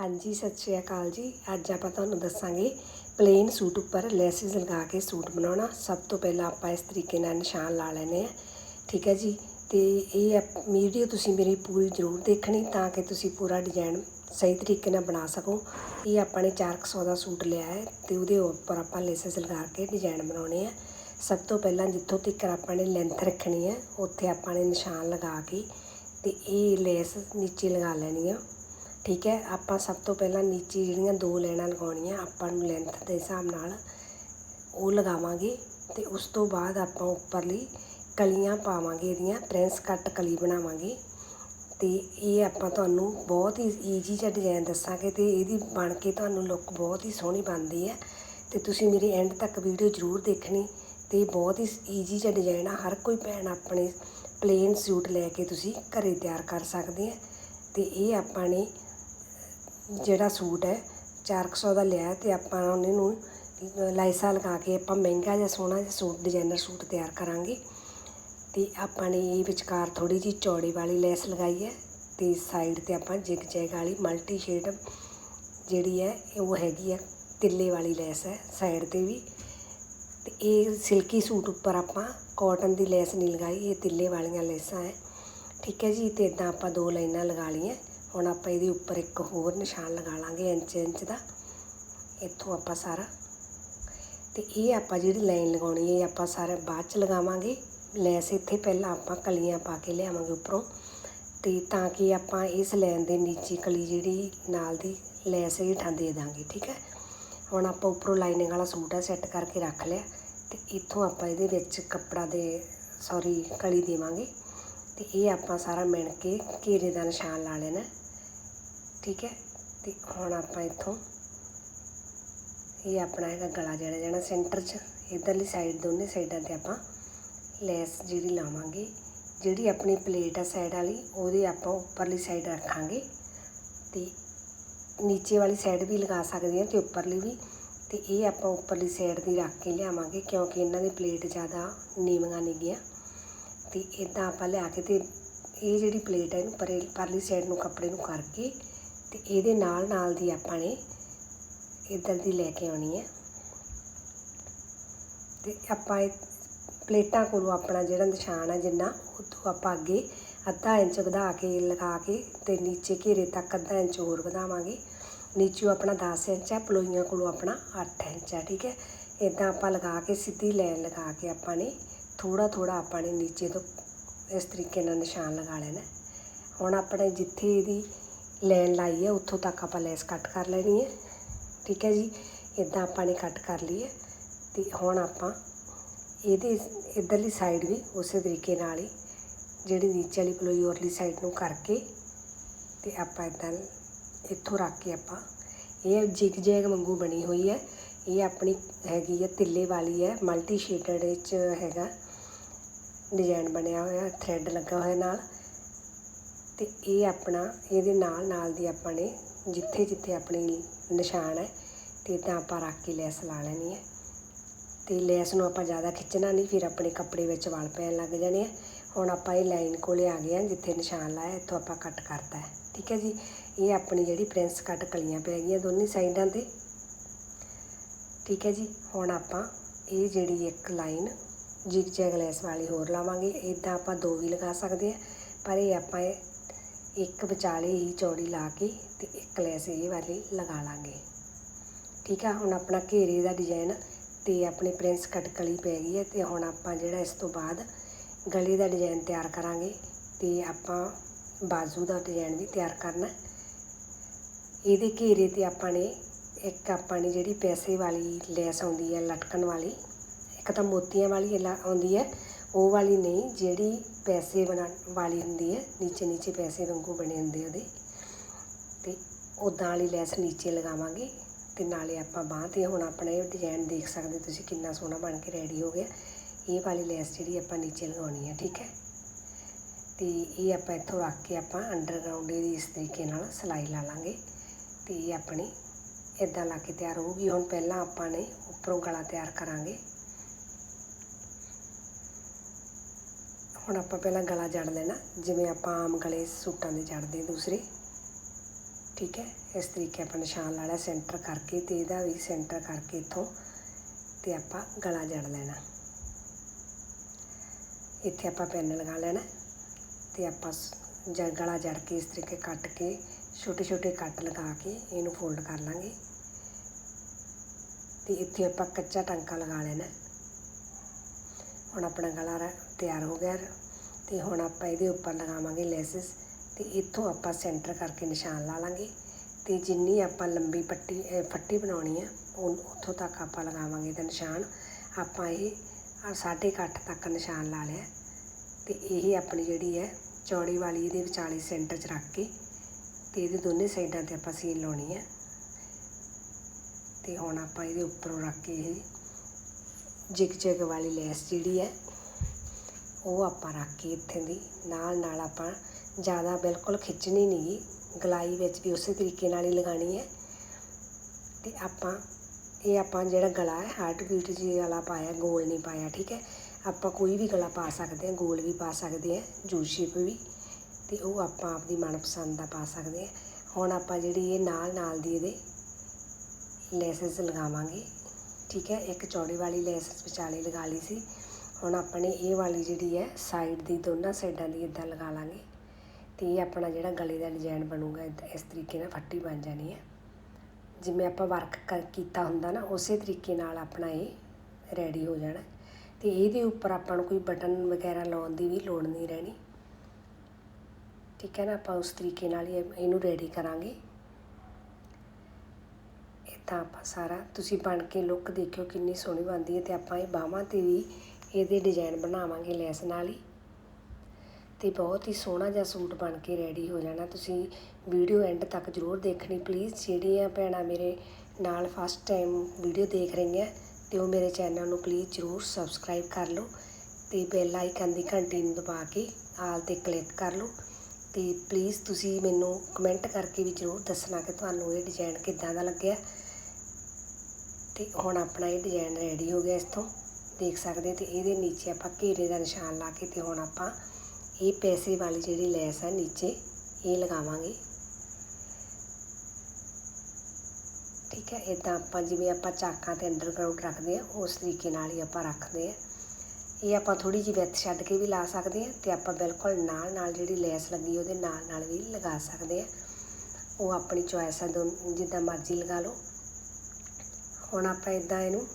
ਹਾਂਜੀ, ਸਤਿ ਸ਼੍ਰੀ ਅਕਾਲ ਜੀ। ਅੱਜ ਆਪਾਂ ਤੁਹਾਨੂੰ ਦੱਸਾਂਗੇ ਪਲੇਨ ਸੂਟ ਉੱਪਰ ਲੈਸਿਸ ਲਗਾ ਕੇ ਸੂਟ ਬਣਾਉਣਾ। ਸਭ ਤੋਂ ਪਹਿਲਾਂ ਆਪਾਂ ਇਸ ਤਰੀਕੇ ਨਾਲ ਨਿਸ਼ਾਨ ਲਾ ਲੈਣੇ ਆ ਠੀਕ ਹੈ ਜੀ? ਤੇ ਇਹ ਵੀਡੀਓ ਤੁਸੀਂ ਮੇਰੀ ਪੂਰੀ ਜ਼ਰੂਰ ਦੇਖਣੀ ਤਾਂ ਕਿ ਤੁਸੀਂ ਪੂਰਾ ਡਿਜ਼ਾਈਨ ਸਹੀ ਤਰੀਕੇ ਨਾਲ ਬਣਾ ਸਕੋ। ਇਹ ਆਪਾਂ ਨੇ 400 ਦਾ ਸੂਟ ਲਿਆ ਹੈ ਤੇ ਉਹਦੇ ਉੱਪਰ ਆਪਾਂ ਲੈਸਿਸ ਲਗਾ ਕੇ ਡਿਜ਼ਾਈਨ ਬਣਾਉਣੇ ਆ। ਸਭ ਤੋਂ ਪਹਿਲਾਂ ਜਿੱਥੋਂ ਤੱਕ ਆਪਾਂ ਨੇ ਲੈਂਥ ਰੱਖਣੀ ਹੈ, ਉੱਥੇ ਆਪਾਂ ਨੇ ਨਿਸ਼ਾਨ ਲਗਾ ਕੇ ਤੇ ਇਹ ਲੈਸ ਨੀਚੇ ਲਗਾ ਲੈਣੀ ਆ। ਠੀਕ ਹੈ, ਆਪਾਂ ਸਭ ਤੋਂ ਪਹਿਲਾਂ ਨੀਚੇ ਜਿਹੜੀਆਂ ਦੋ ਲਾਈਨਾਂ ਲਗਾਉਣੀਆਂ, ਆਪਾਂ ਨੂੰ ਲੈਂਥ ਦੇ ਹਿਸਾਬ ਨਾਲ ਉਹ ਲਗਾਵਾਂਗੇ ਤੇ ਉਸ ਤੋਂ ਬਾਅਦ ਆਪਾਂ ਉੱਪਰਲੀ ਕਲੀਆਂ ਪਾਵਾਂਗੇ ਇਹਦੀਆਂ ਪ੍ਰਿੰਸ ਕੱਟ ਕਲੀ ਬਣਾਵਾਂਗੇ ਤੇ ਇਹ ਆਪਾਂ ਤੁਹਾਨੂੰ ਬਹੁਤ ਹੀ ਈਜੀ ਜਿਹਾ ਡਿਜ਼ਾਈਨ ਦੱਸਾਂਗੇ ਤੇ ਇਹਦੀ ਬਣ ਕੇ ਤੁਹਾਨੂੰ ਲੁੱਕ ਬਹੁਤ ਹੀ ਸੋਹਣੀ ਬਣਦੀ ਹੈ ਤੇ ਤੁਸੀਂ ਮੇਰੀ ਐਂਡ ਤੱਕ ਵੀਡੀਓ ਜ਼ਰੂਰ ਦੇਖਣੀ ਤੇ ਬਹੁਤ ਹੀ ਈਜੀ ਜਿਹਾ ਡਿਜ਼ਾਈਨ ਆ, ਹਰ ਕੋਈ ਭੈਣ ਆਪਣੇ ਪਲੇਨ ਸੂਟ ਲੈ ਕੇ ਤੁਸੀਂ ਘਰੇ ਤਿਆਰ ਕਰ ਸਕਦੇ ਆ ਤੇ ਇਹ ਆਪਾਂ ਨੇ ਜਿਹੜਾ ਸੂਟ ਹੈ 400 ਦਾ ਲਿਆ ਅਤੇ ਆਪਾਂ ਉਹਨੇ ਨੂੰ ਲਾਈਸਾਂ ਲਗਾ ਕੇ ਆਪਾਂ ਮਹਿੰਗਾ ਜਿਹਾ ਸੋਹਣਾ ਜਿਹਾ ਸੂਟ ਡਿਜ਼ਾਈਨਰ ਸੂਟ ਤਿਆਰ ਕਰਾਂਗੇ। ਤੇ ਆਪਾਂ ਨੇ ਇਹ ਵਿਚਕਾਰ ਥੋੜੀ ਜਿਹੀ ਚੌੜੀ ਵਾਲੀ ਲੈਸ ਲਗਾਈ ਹੈ ਤੇ ਸਾਈਡ ਤੇ ਆਪਾਂ ਜਿਗ ਜੈਗ ਵਾਲੀ ਮਲਟੀ ਸ਼ੇਡ ਜਿਹੜੀ ਹੈ, ਉਹ ਹੈਗੀ ਹੈ, ਤਿੱਲੇ ਵਾਲੀ ਲੈਸ ਹੈ ਸਾਈਡ ਤੇ ਵੀ। ਤੇ ਇਹ ਸਿਲਕੀ ਸੂਟ ਉੱਪਰ ਆਪਾਂ ਕਾਟਨ ਦੀ ਲੈਸ ਨਹੀਂ ਲਗਾਈ, ਇਹ ਤਿੱਲੇ ਵਾਲੀਆਂ ਲੈਸਾਂ ਹੈ। ਠੀਕ ਹੈ ਜੀ, ਤੇ ਇਦਾਂ ਆਪਾਂ ਦੋ ਲਾਈਨਾਂ ਲਗਾ ਲਈਆਂ। ਹੁਣ ਆਪਾਂ ਇਹਦੇ ਉੱਪਰ ਇੱਕ ਹੋਰ ਨਿਸ਼ਾਨ ਲਗਾ ਲਾਂਗੇ ਇੰਚ ਇੰਚ ਦਾ। ਇੱਥੋਂ ਆਪਾਂ ਸਾਰਾ। ਤੇ ਇਹ ਆਪਾਂ ਜਿਹੜੀ ਲਾਈਨ ਲਗਾਉਣੀ ਹੈ, ਇਹ ਆਪਾਂ ਸਾਰਾ ਬਾਅਦ ਚ ਲਗਾਵਾਂਗੇ। ਲੈਸ ਇੱਥੇ ਪਹਿਲਾਂ ਆਪਾਂ ਕਲੀਆਂ ਪਾ ਕੇ ਲਿਆਵਾਂਗੇ ਉੱਪਰੋਂ। ਤੇ ਤਾਂ ਕਿ ਆਪਾਂ ਇਸ ਲਾਈਨ ਦੇ ਨੀਚੇ ਕਲੀ ਜਿਹੜੀ ਨਾਲ ਦੀ ਲੈਸ ਹੇਠਾਂ ਦੇ ਦਾਂਗੇ, ਠੀਕ ਹੈ? ਹੁਣ ਆਪਾਂ ਉੱਪਰੋਂ ਲਾਈਨਿੰਗ ਵਾਲਾ ਸੂਟ ਆ ਸੈੱਟ ਕਰਕੇ ਰੱਖ ਲਿਆ। ਤੇ ਇੱਥੋਂ ਆਪਾਂ ਇਹਦੇ ਵਿੱਚ ਕੱਪੜਾ ਦੇ ਸੌਰੀ ਕਲੀ ਦੇਵਾਂਗੇ। ਤੇ ਇਹ ਆਪਾਂ ਸਾਰਾ ਮਿਣ ਕੇ ਘੇਰੇ ਦਾ ਨਿਸ਼ਾਨ ਲਾ ਲੈਣਾ। ਠੀਕ ਹੈ? ਤੇ ਹੁਣ ਆਪਾਂ ਇੱਥੋਂ ਇਹ ਆਪਣਾ ਹੈਗਾ ਗਲਾ ਜਿਹੜਾ ਜਾਣਾ ਸੈਂਟਰ 'ਚ, ਇਧਰਲੀ ਸਾਈਡ ਦੋਨੇ ਸਾਈਡਾਂ ਤੇ ਆਪਾਂ ਲੈਸ ਜਿਹੜੀ ਲਾਵਾਂਗੇ, ਜਿਹੜੀ ਆਪਣੀ ਪਲੇਟ ਆ ਸਾਈਡ ਵਾਲੀ, ਉਹਦੇ ਆਪਾਂ ਉੱਪਰਲੀ ਸਾਈਡ ਰੱਖਾਂਗੇ ਤੇ ਨੀਚੇ ਵਾਲੀ ਸਾਈਡ ਵੀ ਲਗਾ ਸਕਦੇ ਹਾਂ ਤੇ ਉੱਪਰਲੀ ਵੀ ਤੇ ਇਹ ਆਪਾਂ ਉੱਪਰਲੀ ਸਾਈਡ ਦੀ ਰੱਖ ਕੇ ਲਿਆਵਾਂਗੇ ਕਿਉਂਕਿ ਇਹਨਾਂ ਦੀ ਪਲੇਟ ਜ਼ਿਆਦਾ ਨੀਵੀਆਂ ਨਹੀਂ ਗਿਆ ਤੇ ਇਦਾਂ ਆਪਾਂ ਲਿਆ ਕੇ ਤੇ ਇਹ ਜਿਹੜੀ ਪਲੇਟ ਹੈ ਇਹਨੂੰ ਪਰੇ, ਪਰਲੀ ਸਾਈਡ ਨੂੰ ਕੱਪੜੇ ਨੂੰ ਕਰਕੇ ਤੇ ਇਹਦੇ ਨਾਲ ਨਾਲ ਦੀ ਆਪਾਂ ਨੇ ਇੱਧਰ ਦੀ ਲੈ ਕੇ ਆਉਣੀ ਹੈ। ਤੇ ਆਪਾਂ ਇਹ ਪਲੇਟਾਂ ਕੋਲੋਂ ਆਪਣਾ ਜਿਹੜਾ ਨਿਸ਼ਾਨ ਹੈ ਜਿੰਨਾ ਉਹ ਤੋਂ ਆਪਾਂ ਅੱਗੇ ਅੱਧਾ ਇੰਚ ਵਧਾ ਕੇ ਲਗਾ ਕੇ ਤੇ ਨੀਚੇ ਘੇਰੇ ਤੱਕ ਅੱਧਾ ਇੰਚ ਹੋਰ ਵਧਾਵਾਂਗੇ। ਨੀਚੇ ਆਪਣਾ 10 ਇੰਚ ਹੈ ਪਲੋਈਆਂ ਕੋਲੋਂ ਆਪਣਾ 8 ਇੰਚ ਹੈ ਠੀਕ ਹੈ। ਇਦਾਂ ਆਪਾਂ ਲਗਾ ਕੇ ਸਿੱਧੀ ਲਾਈਨ ਲਗਾ ਕੇ ਆਪਾਂ ਨੇ ਥੋੜਾ ਥੋੜਾ ਆਪਾਂ ਨੇ ਨੀਚੇ ਤੋਂ ਇਸ ਤਰੀਕੇ ਨਾਲ ਨਿਸ਼ਾਨ ਲਗਾ ਲੈਣਾ। ਹੁਣ ਆਪਣੇ ਜਿੱਥੇ ਇਹਦੀ ਲਾਈਨ ਲਾਈ ਹੈ, ਉੱਥੋਂ ਤੱਕ ਆਪਾਂ ਲੈਸ ਕੱਟ ਕਰ ਲੈਣੀ ਹੈ। ਠੀਕ ਹੈ ਜੀ? ਇਦਾਂ ਆਪਾਂ ਨੇ ਕੱਟ ਕਰ ਲਈ ਹੈ। ਤੇ ਹੁਣ ਆਪਾਂ ਇਹਦੇ ਇਧਰਲੀ ਸਾਈਡ ਵੀ ਉਸੇ ਤਰੀਕੇ ਨਾਲ ਹੀ, ਜਿਹੜੀ ਨੀਚੇ ਵਾਲੀ ਪਲੋਈ ਔਰਲੀ ਸਾਈਡ ਨੂੰ ਕਰਕੇ ਤੇ ਆਪਾਂ ਇਦਾਂ ਇੱਥੋਂ ਰੱਖ ਕੇ ਆਪਾਂ, ਇਹ ਜਿਗ ਜੈਗ ਵਾਂਗੂ ਬਣੀ ਹੋਈ ਹੈ। ਇਹ ਆਪਣੀ ਹੈਗੀ ਹੈ, ਤਿੱਲੇ ਵਾਲੀ ਹੈ ਮਲਟੀ ਸ਼ੇਡਡ ਵਿੱਚ ਹੈਗਾ। ਡਿਜ਼ਾਈਨ ਬਣਿਆ ਹੋਇਆ ਥਰੈਡ ਲੱਗਾ ਹੋਇਆ ਨਾਲ ਤੇ ਇਹ ਆਪਣਾ, ਇਹਦੇ ਨਾਲ ਨਾਲ ਦੀ ਆਪਾਂ ਨੇ ਜਿੱਥੇ ਜਿੱਥੇ ਆਪਣੀ ਨਿਸ਼ਾਨ ਹੈ, ਤੇ ਤਾਂ ਆਪਾਂ ਰੱਖ ਕੇ ਲੈਸ ਲਾ ਲੈਣੀ ਹੈ। ਤੇ ਲੈਸ ਨੂੰ ਆਪਾਂ ਜ਼ਿਆਦਾ ਖਿੱਚਣਾ ਨਹੀਂ, ਫਿਰ ਆਪਣੇ ਕੱਪੜੇ ਵਿੱਚ ਵਲ ਪੈਣ ਲੱਗ ਜਾਣੇ ਆ। ਹੁਣ ਆਪਾਂ ਇਹ ਲਾਈਨ ਕੋਲੇ ਆ ਗਏ ਆ ਜਿੱਥੇ ਨਿਸ਼ਾਨ ਲਾਇਆ, ਇੱਥੋਂ ਆਪਾਂ ਕੱਟ ਕਰਤਾ ਹੈ। ਠੀਕ ਹੈ ਜੀ? ਇਹ ਆਪਣੀ ਜਿਹੜੀ ਪ੍ਰਿੰਸ ਕੱਟ ਕਲੀਆਂ ਪੈ ਗਈਆਂ ਦੋਨੇ ਸਾਈਡਾਂ ਤੇ। ਠੀਕ ਹੈ ਜੀ? ਹੁਣ ਆਪਾਂ ਇਹ ਜਿਹੜੀ ਇੱਕ ਲਾਈਨ ਜਿਗ ਜੈਗ ਲੈਸ ਵਾਲੀ ਹੋਰ ਲਾਵਾਂਗੇ ਇਦਾਂ ਆਪਾਂ ਦੋ ਵੀ ਲਗਾ ਸਕਦੇ ਆ, ਪਰ ਇਹ ਆਪਾਂ ਇੱਕ ਵਿਚਾਲੇ ਹੀ ਚੌੜੀ ਲਾ ਕੇ ਤੇ ਇੱਕ ਲੈਸ ਇਹ ਵਾਲੀ ਲਗਾ ਲਾਂਗੇ। ਠੀਕ ਆ, ਹੁਣ ਆਪਣਾ ਘੇਰੇ ਦਾ ਡਿਜ਼ਾਈਨ ਤੇ ਆਪਣੀ ਪ੍ਰਿੰਸ ਕੱਟ ਕਲੀ ਪੈ ਗਈ ਹੈ ਤੇ ਹੁਣ ਆਪਾਂ ਜਿਹੜਾ ਇਸ ਤੋਂ ਬਾਅਦ ਗਲੇ ਦਾ ਡਿਜ਼ਾਈਨ ਤਿਆਰ ਕਰਾਂਗੇ ਤੇ ਆਪਾਂ ਬਾਜ਼ੂ ਦਾ ਡਿਜ਼ਾਈਨ ਵੀ ਤਿਆਰ ਕਰਨਾ। ਇਹਦੇ ਘੇਰੇ ਤੇ ਆਪਾਂ ਨੇ ਇੱਕ ਆਪਾਂ ਨੇ ਜਿਹੜੀ ਪੈਸੇ ਵਾਲੀ ਲੈਸ ਆਉਂਦੀ ਹੈ ਲਟਕਣ ਵਾਲੀ ਇੱਕ ਤਾਂ ਮੋਤੀਆਂ ਵਾਲੀ ਲਾ ਆਉਂਦੀ ਹੈ, ਉਹ ਵਾਲੀ ਨਹੀਂ, ਜਿਹੜੀ ਪੈਸੇ ਬਣਾ ਵਾਲੀ ਹੁੰਦੀ ਹੈ, ਨੀਚੇ ਨੀਚੇ ਪੈਸੇ ਵਾਂਗੂ ਬਣੇ ਹੁੰਦੇ ਉਹਦੇ। ਤੇ ਉੱਦਾਂ ਵਾਲੀ ਲੈਸ ਨੀਚੇ ਲਗਾਵਾਂਗੇ ਤੇ ਨਾਲੇ ਆਪਾਂ ਬਾਂਹ ਤੇ ਹੁਣ ਆਪਣਾ ਇਹ ਡਿਜ਼ਾਈਨ ਦੇਖ ਸਕਦੇ ਤੁਸੀਂ ਕਿੰਨਾ ਸੋਹਣਾ ਬਣ ਕੇ ਰੈਡੀ ਹੋ ਗਿਆ। ਇਹ ਵਾਲੀ ਲੈਸ ਜਿਹੜੀ ਆਪਾਂ ਨੀਚੇ ਲਗਾਉਣੀ ਹੈ, ਠੀਕ ਹੈ? ਤੇ ਇਹ ਆਪਾਂ ਇੱਥੋਂ ਰੱਖ ਕੇ ਆਪਾਂ ਅੰਡਰਗਰਾਉਂਡ ਇਹਦੀ ਇਸ ਤਰੀਕੇ ਨਾਲ ਸਿਲਾਈ ਲਾ ਲਾਂਗੇ। ਤੇ ਇਹ ਆਪਣੀ ਇਦਾਂ ਲਾ ਕੇ ਤਿਆਰ ਹੋਊਗੀ। ਹੁਣ ਪਹਿਲਾਂ ਆਪਾਂ ਨੇ ਉੱਪਰੋਂ ਗਲਾ ਤਿਆਰ ਕਰਾਂਗੇ। ਹੁਣ ਆਪਾਂ ਪਹਿਲਾਂ ਗਲਾ ਜੜ ਲੈਣਾ, ਜਿਵੇਂ ਆਪਾਂ ਆਮ ਗਲੇ ਸੂਟਾਂ ਦੇ ਜੜਦੇ ਦੂਸਰੇ। ਠੀਕ ਹੈ, ਇਸ ਤਰੀਕੇ ਆਪਾਂ ਨਿਸ਼ਾਨ ਲਾ ਲਿਆ ਸੈਂਟਰ ਕਰਕੇ ਤੇ ਇਹਦਾ ਵੀ ਸੈਂਟਰ ਕਰਕੇ ਇੱਥੋਂ ਤੇ ਆਪਾਂ ਗਲਾ ਜੜ ਲੈਣਾ। ਇੱਥੇ ਆਪਾਂ ਪੈਨ ਲਗਾ ਲੈਣਾ ਤੇ ਆਪਾਂ ਜ ਗਲਾ ਜੜ ਕੇ ਇਸ ਤਰੀਕੇ ਕੱਟ ਕੇ, ਛੋਟੇ ਛੋਟੇ ਕੱਟ ਲਗਾ ਕੇ ਇਹਨੂੰ ਫੋਲਡ ਕਰ ਲਾਂਗੇ। ਤੇ ਇੱਥੇ ਆਪਾਂ ਕੱਚਾ ਟਾਂਕਾ ਲਗਾ ਲੈਣਾ। ਹੁਣ ਆਪਣਾ ਗਲਾ ਰ- ਤਿਆਰ ਹੋ ਗਿਆ ਤੇ ਹੁਣ ਆਪਾਂ ਇਹਦੇ ਉੱਪਰ ਲਗਾਵਾਂਗੇ ਲੈਸਸ। ਤੇ ਇੱਥੋਂ ਆਪਾਂ ਸੈਂਟਰ ਕਰਕੇ ਨਿਸ਼ਾਨ ਲਾ ਲਾਂਗੇ। ਤੇ ਜਿੰਨੀ ਆਪਾਂ ਲੰਬੀ ਪੱਟੀ ਫੱਟੀ ਬਣਾਉਣੀ ਆ, ਉਹ, ਉੱਥੋਂ ਤੱਕ ਆਪਾਂ ਲਗਾਵਾਂਗੇ ਇਹਦਾ ਨਿਸ਼ਾਨ। ਆਪਾਂ ਇਹ ਆਹ ਸਾਢੇ ਕੁ ਅੱਠ ਤੱਕ ਨਿਸ਼ਾਨ ਲਾ ਲਿਆ। ਤੇ ਇਹ ਆਪਣੀ ਜਿਹੜੀ ਹੈ, ਚੌੜੀ ਵਾਲੀ ਇਹਦੇ ਵਿਚਾਲੇ ਸੈਂਟਰ 'ਚ ਰੱਖ ਕੇ, ਤੇ ਇਹਦੇ ਦੋਨੇ ਸਾਈਡਾਂ ਤੇ ਆਪਾਂ ਸੀਨ ਲਾਉਣੀ ਹੈ ਤੇ ਹੁਣ ਆਪਾਂ ਇਹਦੇ ਉੱਪਰੋਂ ਰੱਖ ਕੇ ਇਹ ਜਿਗ ਜਿਗ ਵਾਲੀ ਲੈਸ ਜਿਹੜੀ ਹੈ, ਉਹ ਆਪਾਂ ਰੱਖ ਕੇ ਇੱਥੇ ਦੀ। ਨਾਲ ਨਾਲ ਆਪਾਂ ਜ਼ਿਆਦਾ ਬਿਲਕੁਲ ਖਿੱਚਣੀ ਨਹੀਂ ਗੀ। ਗਲਾਈ ਵਿੱਚ ਵੀ ਉਸੇ ਤਰੀਕੇ ਨਾਲ ਹੀ ਲਗਾਣੀ ਹੈ। ਤੇ ਆਪਾਂ, ਇਹ ਆਪਾਂ ਜਿਹੜਾ ਗਲਾ ਹੈ, ਹਾਰਟ ਬੀਟ ਜੀ ਵਾਲਾ ਪਾਇਆ, ਗੋਲ ਨਹੀਂ ਪਾਇਆ, ਠੀਕ ਹੈ? ਆਪਾਂ ਕੋਈ ਵੀ ਗਲਾ ਪਾ ਸਕਦੇ ਹਾਂ, ਗੋਲ ਵੀ ਪਾ ਸਕਦੇ ਹਾਂ ਜੂ ਸ਼ੇਪ ਵੀ। ਤੇ ਉਹ ਆਪਾਂ ਆਪਦੀ ਮਨਪਸੰਦ ਦਾ ਪਾ ਸਕਦੇ ਹਾਂ। ਹੁਣ ਆਪਾਂ ਜਿਹੜੀ ਇਹ ਨਾਲ ਨਾਲ ਦੀ ਇਹਦੇ ਲੈਸਸ ਲਗਾਵਾਂਗੇ। ਠੀਕ ਹੈ, ਇੱਕ ਚੌੜੀ ਵਾਲੀ ਲੈਸ ਵਿਚਾਲੇ ਲਗਾ ਲਈ ਸੀ। ਹੁਣ ਆਪਣੇ ਇਹ ਵਾਲੀ ਜਿਹੜੀ ਹੈ ਸਾਈਡ ਦੀ ਦੋਨਾਂ ਸਾਈਡਾਂ ਦੀ ਇਦਾਂ ਲਗਾ ਲਾਂਗੇ। ਤੇ ਇਹ ਆਪਣਾ ਜਿਹੜਾ ਗਲੇ ਦਾ ਡਿਜ਼ਾਈਨ ਬਣੂਗਾ ਏਦਾਂ- ਇਸ ਤਰੀਕੇ ਨਾਲ ਫੱਟੀ ਬਣ ਜਾਣੀ ਹੈ। ਜਿਵੇਂ ਆਪਾਂ ਵਰਕ ਕਰ, ਕੀਤਾ ਹੁੰਦਾ ਨਾ, ਉਸੇ ਤਰੀਕੇ ਨਾਲ ਆਪਣਾ ਇਹ ਰੈਡੀ ਹੋ ਜਾਣਾ। ਤੇ ਇਹਦੇ ਉੱਪਰ ਆਪਾਂ ਨੂੰ ਕੋਈ ਬਟਨ ਵਗੈਰਾ ਲਾਉਣ ਦੀ ਵੀ ਲੋੜ ਨਹੀਂ ਰਹਿਣੀ। ਠੀਕ ਹੈ ਨਾ, ਆਪਾਂ ਉਸ ਤਰੀਕੇ ਨਾਲ ਇਹ- ਇਹਨੂੰ ਰੈਡੀ ਕਰਾਂਗੇ। ਤਾਂ ਆਪਾਂ ਸਾਰਾ, ਤੁਸੀਂ ਬਣ ਕੇ ਲੁੱਕ ਦੇਖਿਓ ਕਿੰਨੀ ਸੋਹਣੀ ਬਣਦੀ ਹੈ ਤੇ ਆਪਾਂ ਇਹ ਬਾਹਾਂ ਤੇ ਵੀ ਇਹਦੇ ਡਿਜ਼ਾਈਨ ਬਣਾਵਾਂਗੇ ਲੈਸ ਨਾਲ ਹੀ। ਤੇ ਬਹੁਤ ਹੀ ਸੋਹਣਾ ਜਿਹਾ ਸੂਟ ਬਣ ਕੇ ਰੈਡੀ ਹੋ ਜਾਣਾ। ਤੁਸੀਂ ਵੀਡੀਓ ਐਂਡ ਤੱਕ ਜ਼ਰੂਰ ਦੇਖਣੀ ਪਲੀਜ਼ ਜਿਹੜੀਆਂ ਭੈਣਾਂ ਮੇਰੇ ਨਾਲ ਫਸਟ ਟਾਈਮ ਵੀਡੀਓ ਦੇਖ ਰਹੀਆਂ, ਤੇ ਉਹ ਮੇਰੇ ਚੈਨਲ ਨੂੰ ਪਲੀਜ਼ ਜ਼ਰੂਰ ਸਬਸਕ੍ਰਾਈਬ ਕਰ ਲਓ ਤੇ ਬੈਲ ਆਈਕਨ ਦੀ ਘੰਟੀ ਨੂੰ ਦਬਾ ਕੇ ਆਲ ਤੇ ਕਲਿੱਕ ਕਰ ਲਓ। ਤੇ ਪਲੀਜ਼ ਤੁਸੀਂ ਮੈਨੂੰ ਕਮੈਂਟ ਕਰਕੇ ਵੀ ਜ਼ਰੂਰ ਦੱਸਣਾ ਕਿ ਤੁਹਾਨੂੰ ਇਹ ਡਿਜ਼ਾਈਨ ਕਿੱਦਾਂ ਦਾ ਲੱਗਿਆ। ਤੇ ਹੁਣ ਆਪਣਾ ਇਹ ਡਿਜ਼ਾਈਨ ਰੈਡੀ ਹੋ ਗਿਆ ਇਸ ਤੋਂ, ਦੇਖ ਸਕਦੇ ਤੇ ਇਹਦੇ ਨੀਚੇ ਆਪਾਂ ਘੇਰੇ ਦਾ ਨਿਸ਼ਾਨ ਲਾ ਕੇ ਤੇ ਹੁਣ ਆਪਾਂ ਇਹ ਪੈਸੇ ਵਾਲੀ ਜਿਹੜੀ ਲੈਸ ਹੈ ਨੀਚੇ, ਇਹ ਲਗਾਵਾਂਗੇ। ਠੀਕ ਹੈ ਇਦਾਂ ਆਪਾਂ ਜਿਵੇਂ ਆਪਾਂ ਚਾਕਾਂ ਤੇ ਅੰਡਰਗਰਾਉਂਡ ਰੱਖਦੇ ਆ ਉਸ ਤਰੀਕੇ ਨਾਲ ਹੀ ਆਪਾਂ ਰੱਖਦੇ ਆ ਇਹ ਆਪਾਂ ਥੋੜੀ ਜਿਹੀ ਵਿੱਥ ਛੱਡ ਕੇ ਵੀ ਲਾ ਸਕਦੇ ਆ ਤੇ ਆਪਾਂ ਬਿਲਕੁਲ ਨਾਲ ਨਾਲ ਜਿਹੜੀ ਲੈਸ ਲੱਗੀ ਉਹਦੇ ਨਾਲ ਨਾਲ ਵੀ ਲਗਾ ਸਕਦੇ ਆ ਉਹ ਆਪਣੀ ਚੋਇਸ ਹੈ ਦੋਨ ਜਿੱਦਾਂ ਮਰਜ਼ੀ ਲਗਾ ਲਓ। ਹੁਣ ਆਪਾਂ ਇਦਾਂ ਇਹਨੂੰ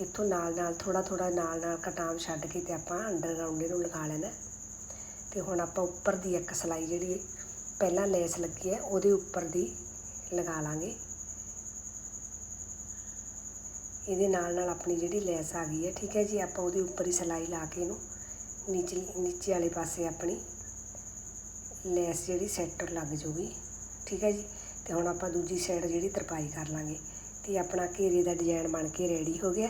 ਇੱਥੋਂ ਨਾਲ ਨਾਲ ਥੋੜਾ ਥੋੜਾ ਨਾਲ ਨਾਲ ਕਟਾਮ ਛੱਡ ਕੇ ਤੇ ਆਪਾਂ ਅੰਡਰਗਰਾਉਂਡ ਇਹਨੂੰ ਲਗਾ ਲੈਣਾ। ਤੇ ਹੁਣ ਆਪਾਂ ਉੱਪਰ ਦੀ ਇੱਕ ਸਲਾਈ ਜਿਹੜੀ ਪਹਿਲਾਂ ਲੈਸ ਲੱਗੀ ਹੈ, ਉਹਦੇ ਉੱਪਰ ਦੀ ਲਗਾ ਲਾਂਗੇ। ਇਹਦੇ ਨਾਲ ਨਾਲ ਆਪਣੀ ਜਿਹੜੀ ਲੈਸ ਆ ਗਈ ਹੈ, ਠੀਕ ਹੈ ਜੀ? ਆਪਾਂ ਉਹਦੇ ਉੱਪਰ ਹੀ ਸਲਾਈ ਲਾ ਕੇ ਇਹਨੂੰ ਨੀਚੇ ਨੀਚੇ ਵਾਲੇ ਪਾਸੇ ਆਪਣੀ ਲੈਸ ਜਿਹੜੀ ਸੈੱਟ ਲੱਗ ਜੂਗੀ, ਠੀਕ ਹੈ ਜੀ? ਤੇ ਹੁਣ ਆਪਾਂ ਦੂਜੀ ਸਾਈਡ ਜਿਹੜੀ ਤਰਪਾਈ ਕਰ ਲਾਂਗੇ ਤੇ ਆਪਣਾ ਘੇਰੇ ਦਾ ਡਿਜ਼ਾਈਨ ਬਣ ਕੇ ਰੈਡੀ ਹੋ ਗਿਆ।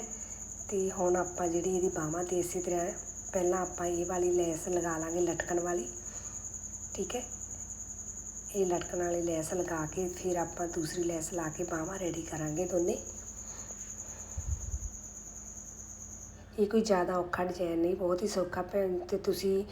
ਤੇ ਹੁਣ ਆਪਾਂ ਜਿਹੜੀ ਇਹਦੀ ਬਾਹਾਂ ਤੇ ਇਸੇ ਤਰ੍ਹਾਂ ਪਹਿਲਾਂ ਆਪਾਂ ਇਹ ਵਾਲੀ ਲੈਸ ਲਗਾ ਲਾਂਗੇ ਲਟਕਣ ਵਾਲੀ, ਠੀਕ ਹੈ? ਇਹ ਲਟਕਣ ਵਾਲੀ ਲੈਸ ਲਗਾ ਕੇ ਫਿਰ ਆਪਾਂ ਦੂਸਰੀ ਲੈਸ ਲਾ ਕੇ ਬਾਹਾਂ ਰੈਡੀ ਕਰਾਂਗੇ ਦੋਨੇ। ਇਹ ਕੋਈ ਜ਼ਿਆਦਾ ਔਖਾ ਡਿਜ਼ਾਈਨ ਨਹੀਂ, ਬਹੁਤ ਹੀ ਸੌਖਾ ਭੈਣ, ਤੇ ਤੁਸੀਂ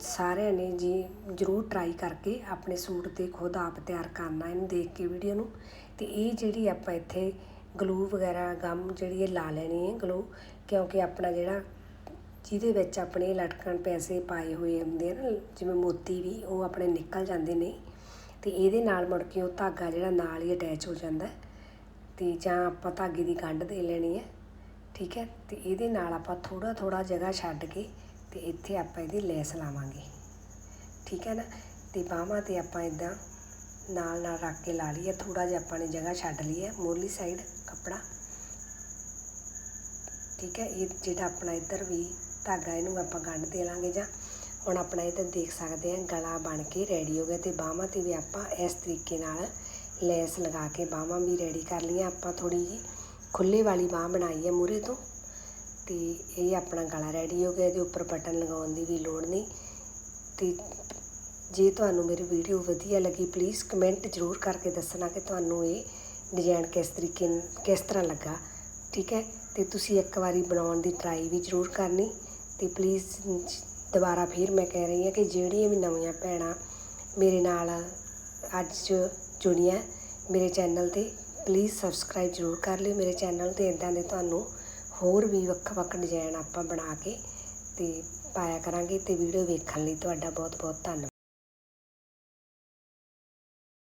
ਸਾਰਿਆਂ ਨੇ ਜੀ ਜ਼ਰੂਰ ਟਰਾਈ ਕਰਕੇ ਆਪਣੇ ਸੂਟ ਤੇ ਖੁਦ ਆਪ ਤਿਆਰ ਕਰਨਾ ਇਹਨੂੰ ਦੇਖ ਕੇ ਵੀਡੀਓ ਨੂੰ। ਅਤੇ ਇਹ ਜਿਹੜੀ ਆਪਾਂ ਇੱਥੇ ਗਲੂ ਵਗੈਰਾ ਗਮ ਜਿਹੜੀ ਇਹ ਲਾ ਲੈਣੀ ਹੈ ਗਲੂ ਕਿਉਂਕਿ ਆਪਣਾ ਜਿਹੜਾ ਜਿਹਦੇ ਵਿੱਚ ਆਪਣੇ ਲਟਕਣ ਪੈਸੇ ਪਾਏ ਹੋਏ ਹੁੰਦੇ ਆ ਨਾ, ਜਿਵੇਂ ਮੋਤੀ ਵੀ, ਉਹ ਆਪਣੇ ਨਿਕਲ ਜਾਂਦੇ ਨੇ। ਤੇ ਇਹਦੇ ਨਾਲ ਮੁੜ ਕੇ ਉਹ ਧਾਗਾ ਜਿਹੜਾ ਨਾਲ ਹੀ ਅਟੈਚ ਹੋ ਜਾਂਦਾ ਹੈ। ਤੇ ਜਾਂ ਆਪਾਂ ਧਾਗੇ ਦੀ ਗੰਢ ਦੇ ਲੈਣੀ ਹੈ, ਠੀਕ ਹੈ? ਤੇ ਇਹਦੇ ਨਾਲ ਆਪਾਂ ਥੋੜਾ ਥੋੜਾ ਜਗ੍ਹਾ ਛੱਡ ਕੇ ਤੇ ਇੱਥੇ ਆਪਾਂ ਇਹਦੀ ਲੈਸ ਲਾਵਾਂਗੇ। ਠੀਕ ਹੈ ਨਾ? ਤੇ ਬਾਹਾਂ ਤੇ ਆਪਾਂ ਇਦਾਂ ਨਾਲ ਨਾਲ ਰੱਖ ਕੇ ਲਾ ਲਈਏ। ਥੋੜਾ ਜਿਹਾ ਆਪਾਂ ਨੇ ਜਗ੍ਹਾ ਛੱਡ ਲਈ ਹੈ, ਮੋਰਲੀ ਸਾਈਡ ਕੱਪੜਾ। ਠੀਕ ਹੈ? ਇਹ ਜਿਹੜਾ ਆਪਣਾ ਇੱਧਰ ਵੀ ਧਾਗਾ ਇਹਨੂੰ ਆਪਾਂ ਗੰਢ ਦੇ ਲਾਂਗੇ ਜਾਂ ਹੁਣ ਆਪਣਾ ਇੱਧਰ ਦੇਖ ਸਕਦੇ ਹਾਂ, ਗਲਾ ਬਣ ਕੇ ਰੈਡੀ ਹੋ ਗਿਆ ਤੇ ਬਾਹਾਂ ਤੇ ਵੀ ਆਪਾਂ ਇਸ ਤਰੀਕੇ ਨਾਲ ਲੈਸ ਲਗਾ ਕੇ ਬਾਹਾਂ ਵੀ ਰੈਡੀ ਕਰ ਲਈਆਂ। ਆਪਾਂ ਥੋੜੀ ਜਿਹੀ ਖੁੱਲੇ ਵਾਲੀ ਬਾਹ ਬਣਾਈ ਹੈ ਮੂਰੇ ਤੋਂ। ਤੇ ਇਹ ਆਪਣਾ ਗਲਾ ਰੈਡੀ ਹੋ ਗਿਆ, ਇਹਦੇ ਉੱਪਰ ਬਟਨ ਲਗਾਉਣ ਦੀ ਵੀ ਲੋੜ ਨਹੀਂ। ਤੇ ਜੇ ਤੁਹਾਨੂੰ ਮੇਰੀ ਵੀਡੀਓ ਵਧੀਆ ਲੱਗੀ ਪਲੀਜ਼ ਕਮੈਂਟ ਜ਼ਰੂਰ ਕਰਕੇ ਦੱਸਣਾ ਕਿ ਤੁਹਾਨੂੰ ਇਹ ਡਿਜ਼ਾਈਨ ਕਿਸ ਤਰੀਕੇ ਕਿਸ ਤਰ੍ਹਾਂ ਲੱਗਾ। ਠੀਕ ਹੈ? ਤੇ ਤੁਸੀਂ ਇੱਕ ਵਾਰੀ ਬਣਾਉਣ ਦੀ ਟਰਾਈ ਵੀ ਜ਼ਰੂਰ ਕਰਨੀ। ਤੇ ਪਲੀਜ਼ ਦੁਬਾਰਾ ਫਿਰ ਮੈਂ ਕਹਿ ਰਹੀ ਹਾਂ ਕਿ ਜਿਹੜੀਆਂ ਵੀ ਨਵੀਆਂ ਭੈਣਾਂ ਮੇਰੇ ਨਾਲ ਅੱਜ ਜੁੜੀਆਂ, ਮੇਰੇ ਚੈਨਲ 'ਤੇ ਪਲੀਜ਼ ਸਬਸਕ੍ਰਾਈਬ ਜ਼ਰੂਰ ਕਰ ਲਿਓ। ਮੇਰੇ ਚੈਨਲ 'ਤੇ ਇਦਾਂ ਦੇ ਤੁਹਾਨੂੰ ਹੋਰ ਵੀ ਵੱਖ ਵੱਖ ਡਿਜ਼ਾਈਨ ਆਪਾਂ ਬਣਾ ਕੇ ਤੇ ਪਾਇਆ ਕਰਾਂਗੇ ਤੇ ਵੀਡੀਓ ਵੇਖਣ ਲਈ ਤੁਹਾਡਾ ਬਹੁਤ ਬਹੁਤ ਧੰਨਵਾਦ।